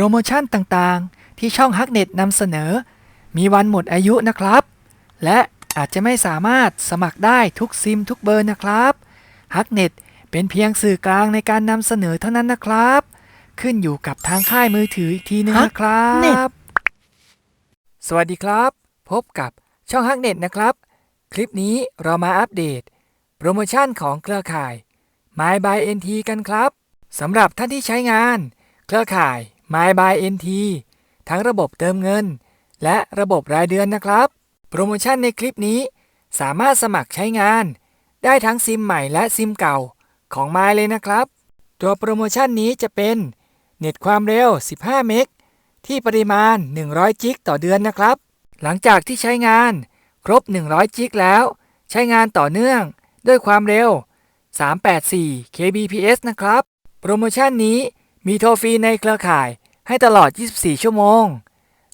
รโมชั่นต่างๆ ที่ช่องฮักเน็ตนำเสนอ มีวันหมดอายุนะครับ และอาจจะไม่สามารถสมัครได้ทุกซิมทุกเบอร์นะครับฮักเน็ตเป็นเพียงสื่อกลางในการนำเสนอเท่านั้นนะครับ ขึ้นอยู่กับทางค่ายมือถืออีกทีนึงนะครั Hacknet บสวัสดีครับ พบกับช่องฮักเน็ตนะครับ คลิปนี้เรามาอัปเดต โปรโมชั่นของเครือข่าย My by NT กันครับสำหรับท่านที่ใช้งาน เครือข่าย My by NT ทั้งระบบเติมเงิน และระบบรายเดือนนะครับ โปรโมชั่นในคลิปนี้ สามารถสมัครใช้งาน ได้ทั้งซิมใหม่และซิมเก่าของ My เลยนะครับ ตัวโปรโมชั่นนี้จะเป็นเน็ตความเร็ว 15 เมกที่ปริมาณ 100 จิกต่อเดือนนะครับ หลังจากที่ใช้งาน ครบ 100 จิกแล้ว ใช้งานต่อเนื่อง ด้วยความเร็ว 384 kbps นะครับ โปรโมชั่นนี้ มีโทรฟรีในเครือข่ายให้ตลอด 24 ชั่วโมง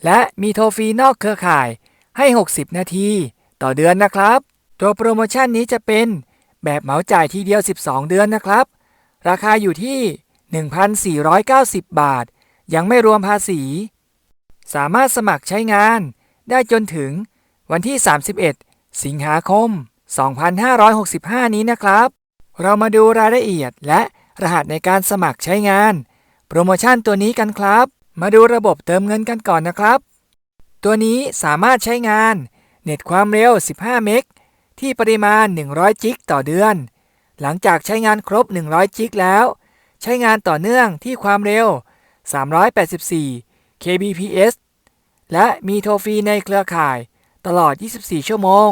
และมีโทรฟรีนอกเครือข่ายให้ 60 นาที ต่อเดือนนะครับ ตัวโปรโมชั่นนี้จะเป็นแบบเหมาจ่ายทีเดียว 12 เดือนนะครับ ราคาอยู่ที่ 1,490 บาท ยังไม่รวมภาษี สามารถสมัครใช้งาน ได้จนถึงวันที่ 31 สิงหาคม 2565 นี้นะครับ เรามาดูรายละเอียดและรหัสในการสมัครใช้งาน โปรโมชั่นตัวนี้กันครับ มาดูระบบเติมเงินกันก่อนนะครับ ตัวนี้สามารถใช้งาน เน็ตความเร็ว 15 เมก ที่ปริมาณ 100 จิกต่อเดือน หลังจากใช้งานครบ 100 จิกแล้ว ใช้งานต่อเนื่องที่ความเร็ว 384 kbps และมีโทรฟรีในเครือข่ายตลอด 24 ชั่วโมง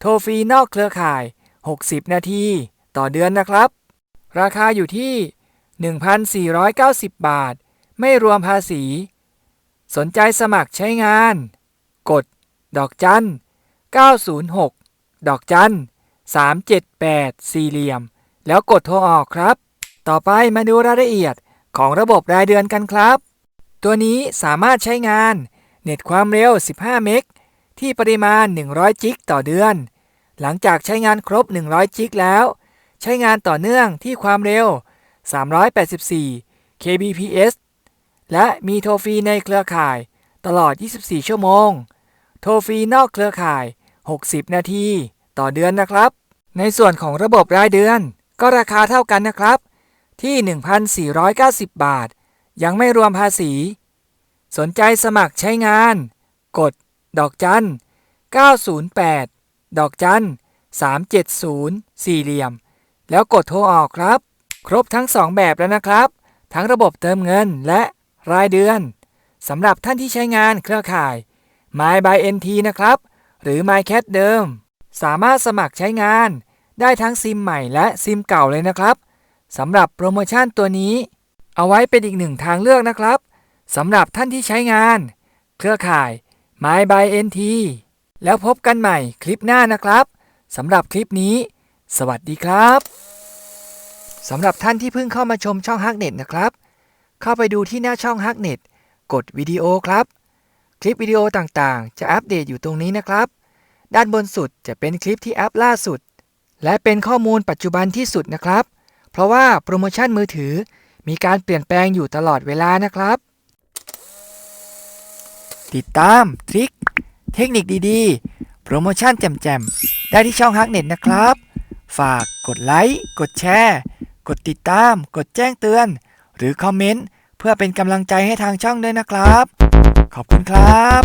โทรฟรีนอกเครือข่าย 60 นาที ต่อเดือนนะครับ ราคาอยู่ที่ 1,490 บาท ไม่รวมภาษี สนใจสมัครใช้งาน กด ดอกจัน 906 ดอกจัน 378 สี่เหลี่ยม แล้วกดโทรออกครับ ต่อไปมาดูรายละเอียดของระบบรายเดือนกันครับ ตัวนี้สามารถใช้งาน เน็ตความเร็ว 15 เมก ที่ปริมาณ 100 จิกต่อเดือน หลังจากใช้งานครบ 100 จิกแล้ว ใช้งานต่อเนื่องที่ความเร็ว 384 kbps และมีโทรฟรีในเครือข่ายตลอด 24 ชั่วโมง โทรฟรีนอกเครือข่าย 60 นาทีต่อเดือนนะครับ ในส่วนของระบบรายเดือน ก็ราคาเท่ากันนะครับ ที่ 1,490 บาท ยังไม่รวมภาษี สนใจสมัครใช้งาน กด ดอกจัน 908 ดอกจัน 370 สี่เหลี่ยม แล้วกดโทรออกครับ ครบทั้ง 2 แบบแล้วนะครับ ทั้งระบบเติมเงินและรายเดือนสำหรับท่านที่ใช้งานเครือข่าย My by NT นะครับ หรือ MyCat เดิม สามารถสมัครใช้งาน ได้ทั้งซิมใหม่และซิมเก่าเลยนะครับสำหรับโปรโมชั่นตัวนี้ เอาไว้เป็นอีกหนึ่งทางเลือกนะครับสำหรับท่านที่ใช้งาน เครือข่าย My by NT แล้วพบกันใหม่คลิปหน้านะครับสำหรับคลิปนี้ สวัสดีครับ สำหรับท่านที่เพิ่งเข้ามาชมช่องฮักเน็ตนะครับ เข้าไปดูที่หน้าช่องฮักเน็ตกดวิดีโอครับ คลิปวิดีโอต่างๆ จะอัปเดตอยู่ตรงนี้นะครับ ด้านบนสุดจะเป็นคลิปที่อัพล่าสุด และเป็นข้อมูลปัจจุบันที่สุดนะครับ เพราะว่าโปรโมชั่นมือถือมีการเปลี่ยนแปลงอยู่ตลอดเวลานะครับ ติดตามทริคเทคนิคดีๆ โปรโมชั่นแจ่มๆ ได้ที่ช่องฮักเน็ตนะครับ ฝากกดไลค์ กดแชร์ กดติดตาม กดแจ้งเตือน หรือคอมเมนต์ เพื่อเป็นกำลังใจให้ทางช่องด้วยนะครับ ขอบคุณครับ